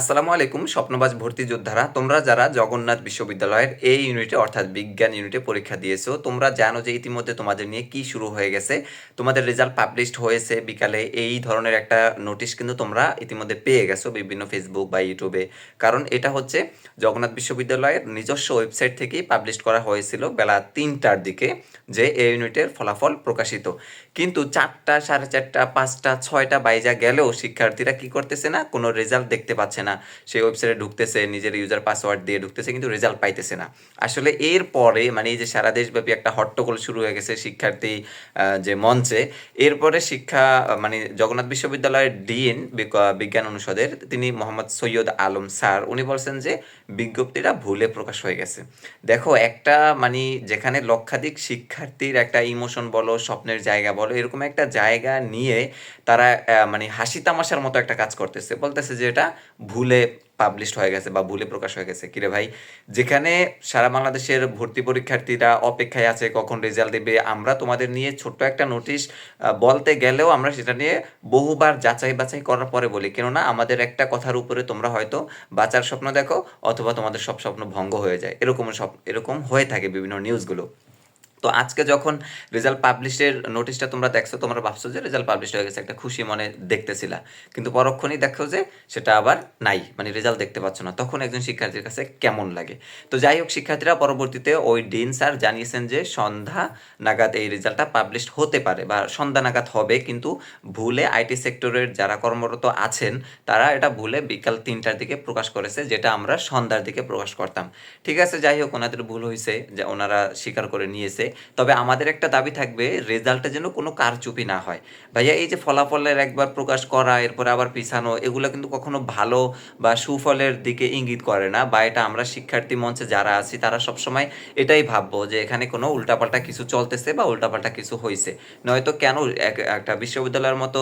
আসসালামু আলাইকুম, স্বপ্নবাজ ভর্তি যোদ্ধারা। তোমরা যারা জগন্নাথ বিশ্ববিদ্যালয়ের এই ইউনিটে, অর্থাৎ বিজ্ঞান ইউনিটে পরীক্ষা দিয়েছ, তোমরা জানো যে ইতিমধ্যে তোমাদের নিয়ে কি শুরু হয়ে গেছে। তোমাদের রেজাল্ট পাবলিশড হয়েছে। বিকালে এই ধরনের একটা নোটিশ কিন্তু তোমরা ইতিমধ্যে পেয়ে গেছো বিভিন্ন ফেসবুক বা ইউটিউবে কারণ এটা হচ্ছে জগন্নাথ বিশ্ববিদ্যালয়ের নিজস্ব ওয়েবসাইট থেকেই পাবলিশ করা হয়েছিল বেলা তিনটার দিকে, যে এই ইউনিটের ফলাফল প্রকাশিত। কিন্তু চারটা, সাড়ে চারটা, পাঁচটা, ছয়টা বাইজা গেলেও শিক্ষার্থীরা কি করতেছে না? কোনো রেজাল্ট দেখতে পাচ্ছে না, সেই ওয়েবসাইটে ঢুকতেছে, নিজের ইউজার পাসওয়ার্ড দিয়ে ঢুকতেছে, কিন্তু রেজাল্ট পাইতেছে না। আসলে এর পরে মানে এই যে সারা দেশব্যাপী একটা হট্টগোল শুরু হয়ে গেছে শিক্ষার্থী যে মঞ্চে, এরপরে শিক্ষা মানে জগন্নাথ বিশ্ববিদ্যালয়ের ডিএন বিজ্ঞান অনুষদের, তিনি মোহাম্মদ সৈয়দ আলম স্যার, উনি বলছেন যে বিজ্ঞপ্তিটা ভুলে প্রকাশ হয়ে গেছে। দেখো, একটা মানে যেখানে লক্ষাধিক শিক্ষার্থীর একটা ইমোশন বলো, স্বপ্নের জায়গা বলো, এরকম একটা জায়গা নিয়ে তারা মানে হাসি তামাশার মতো একটা কাজ করতেছে। বলতেছে যে এটা ভুলে পাবলিশড হয়ে গেছে বা ভুলে প্রকাশ হয়ে গেছে। কিরে ভাই? যেখানে সারা বাংলাদেশের ভর্তি পরীক্ষার্থীরা অপেক্ষায় আছে, কখন রেজাল্ট দেবে, আমরা তোমাদের নিয়ে ছোট্ট একটা নোটিশ বলতে গেলেও আমরা সেটা নিয়ে বহুবার যাচাই বাছাই করার পরে বলি। কেননা আমাদের একটা কথার উপরে তোমরা হয়তো বাঁচার স্বপ্ন দেখো, অথবা তোমাদের সব স্বপ্ন ভঙ্গ হয়ে যায়। এরকম সব এরকম হয়ে থাকে বিভিন্ন নিউজগুলো তো আজকে যখন রেজাল্ট পাবলিশের নোটিশটা তোমরা দেখছ, তোমরা ভাবছ যে রেজাল্ট পাবলিশ হয়ে গেছে, একটা খুশি মনে দেখতেছিলা। কিন্তু পরক্ষণই দেখো যে সেটা আবার নাই মানে রেজাল্ট দেখতে পাচ্ছ না। তখন একজন শিক্ষার্থীর কাছে কেমন লাগে? তো যাই হোক, শিক্ষার্থীরা পরবর্তীতে ওই ডিন স্যার জানিয়েছেন যে সন্ধ্যা নাগাদ এই রেজাল্টটা পাবলিশ হতে পারে বা সন্ধ্যা নাগাদ হবে। কিন্তু ভুলে আইটি সেক্টরের যারা কর্মরত আছেন, তারা এটা ভুলে বিকাল তিনটার দিকে প্রকাশ করেছে, যেটা আমরা সন্ধ্যার দিকে প্রকাশ করতাম। ঠিক আছে, যাই হোক, ওনাদের ভুল হয়েছে যে ওনারা স্বীকার করে নিয়েছে। তবে আমাদের একটা দাবি থাকবে রেজাল্টে যেন কোনো কারচুপি না হয়। ভাইয়া, এই যে ফলাফলের একবার প্রকাশ করা, এরপরে আবার পিছানো, এগুলো কিন্তু কখনো ভালো বা সুফলের দিকে ইঙ্গিত করে না বা এটা আমরা শিক্ষার্থী মঞ্চে যারা আছি, তারা সবসময় এটাই ভাববো যে এখানে কোনো উল্টাপাল্টা কিছু চলতেছে বা উল্টাপাল্টা কিছু হয়েছে নয়তো কেন এক- একটা বিশ্ববিদ্যালয়ের মতো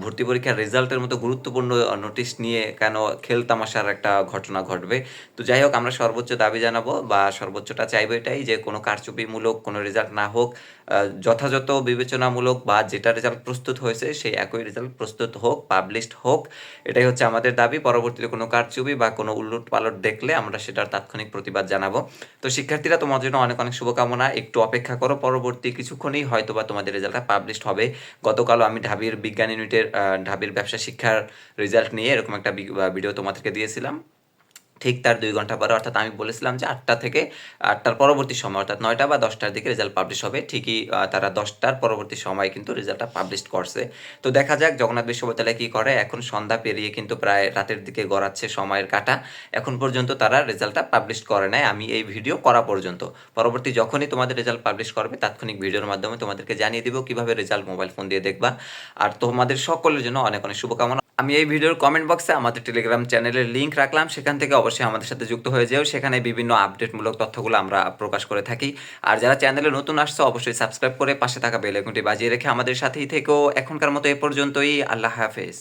ভর্তি পরীক্ষার রেজাল্টের মতো গুরুত্বপূর্ণ নোটিশ নিয়ে কেন খেলতামাশার একটা ঘটনা ঘটবে? তো যাই হোক, আমরা সর্বোচ্চ দাবি জানাব বা সর্বোচ্চটা চাইব এটাই যে কোনো কারচুপিমূলক কোনো রেজাল্ট না হোক যথাযথ বিবেচনামূলক বা যেটা রেজাল্ট প্রস্তুত হয়েছে সেই একই রেজাল্ট প্রস্তুত হোক পাবলিশড হোক, এটাই হচ্ছে আমাদের দাবি। পরবর্তীতে কোনো কারচুপি বা কোনো উল্লুট পালট দেখলে আমরা সেটার তাৎক্ষণিক প্রতিবাদ জানাব। তো শিক্ষার্থীরা, তোমার জন্য অনেক অনেক শুভকামনা। একটু অপেক্ষা করো, পরবর্তী কিছুক্ষণেই হয়তো বা তোমাদের রেজাল্টটা পাবলিশড হবে। গতকালও আমি ঢাবির বিজ্ঞান ইউনিটের ঢাবির ব্যবসা শিক্ষার রেজাল্ট নিয়ে এরকম একটা ভিডিও তোমাদেরকে দিয়েছিলাম। ঠিক তার দুই ঘণ্টা পরে, অর্থাৎ আমি বলেছিলাম যে আটটা থেকে আটটার পরবর্তী সময়, অর্থাৎ নয়টা বা দশটার দিকে রেজাল্ট পাবলিশ হবে। ঠিকই তারা দশটার পরবর্তী সময় কিন্তু রেজাল্টটা পাবলিশ করছে। তো দেখা যাক জগন্নাথ বিশ্ববিদ্যালয় কি করে। এখন সন্ধ্যা পেরিয়ে কিন্তু প্রায় রাতের দিকে গড়াচ্ছে সময়ের কাটা। এখন পর্যন্ত তারা রেজাল্টটা পাবলিশ করে নাই। আমি এই ভিডিও করা পর্যন্ত। পরবর্তী যখনই তোমাদের রেজাল্ট পাবলিশ করবে, তাৎক্ষণিক ভিডিওর মাধ্যমে তোমাদেরকে জানিয়ে দিব কীভাবে রেজাল্ট মোবাইল ফোন দিয়ে দেখবা। আর তোমাদের সকলের জন্য অনেক অনেক শুভকামনা। আমি এই ভিডিওর কমেন্ট বক্সে আমাদের টেলিগ্রাম চ্যানেলের লিঙ্ক রাখলাম। সেখান থেকে অবশ্যই আমাদের সাথে যুক্ত হয়ে যেও। সেখানে বিভিন্ন আপডেটমূলক তথ্যগুলো আমরা প্রকাশ করে থাকি। আর যারা চ্যানেলে নতুন আসছে, অবশ্যই সাবস্ক্রাইব করে পাশে থাকা বেল বাজিয়ে রেখে আমাদের সাথেই থেকেও এখনকার মতো এ পর্যন্তই। আল্লাহ হাফেজ।